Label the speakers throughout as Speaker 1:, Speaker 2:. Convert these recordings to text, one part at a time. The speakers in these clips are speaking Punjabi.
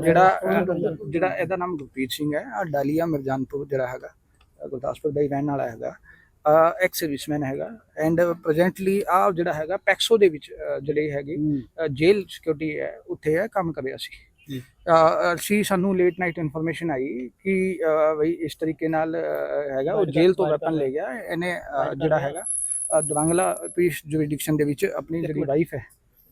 Speaker 1: ਜਿਹੜਾ ਜਿਹੜਾ ਇਹਦਾ ਨਾਮ ਗੁਰਪ੍ਰੀਤ ਸਿੰਘ ਹੈ ਆ ਡਾਲੀਆ ਮਿਰਜਾਨਪੁਰ ਜਿਹੜਾ ਹੈਗਾ ਗੁਰਦਾਸਪੁਰ ਦਾ ਹੀ ਰਹਿਣ ਵਾਲਾ ਹੈਗਾ ਐਕਸ ਸਰਵਿਸਮੈਨ ਹੈਗਾ ਐਂਡ ਪ੍ਰੈਜ਼ੈਂਟਲੀ ਆ ਜਿਹੜਾ ਹੈਗਾ ਪੈਕਸੋ ਦੇ ਵਿੱਚ ਜਿਹੜੀ ਹੈਗੀ ਜੇਲ ਸਿਕਿਉਰਿਟੀ ਹੈ ਉੱਥੇ ਹੈ ਕੰਮ ਕਰ ਰਿਹਾ ਸੀ ਅਸੀਂ ਸਾਨੂੰ ਲੇਟ ਨਾਈਟ ਇਨਫੋਰਮੇਸ਼ਨ ਆਈ ਕਿ ਬਈ ਇਸ ਤਰੀਕੇ ਨਾਲ ਹੈਗਾ ਉਹ ਜੇਲ੍ਹ ਤੋਂ ਵੈਪਨ ਲੈ ਗਿਆ ਇਹਨੇ ਜਿਹੜਾ ਹੈਗਾ ਅਹ, ਦਵਾਂਗਲਾ ਪੀਸ ਜੁਰਿਡਿਕਸ਼ਨ ਦੇ ਵਿੱਚ ਆਪਣੀ ਜਿਹੜੀ ਵਾਈਫ ਹੈ।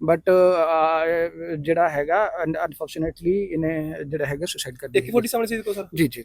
Speaker 1: ਬਟ ਜਿਹੜਾ ਹੈਗਾ ਅਨਫੋਰਚੂਨੇਟਲੀ ਇਹਨੇ ਜਿਹੜਾ ਹੈਗਾ ਸੁਸਾਈਡ ਕਰ
Speaker 2: ਇੱਕ
Speaker 1: ਦਿੱਤੀ
Speaker 2: ਫੋਟੀ ਸਾਹਮਣੇ ਸੀ ਕੋ ਸਰ।
Speaker 1: ਜੀ ਜੀ।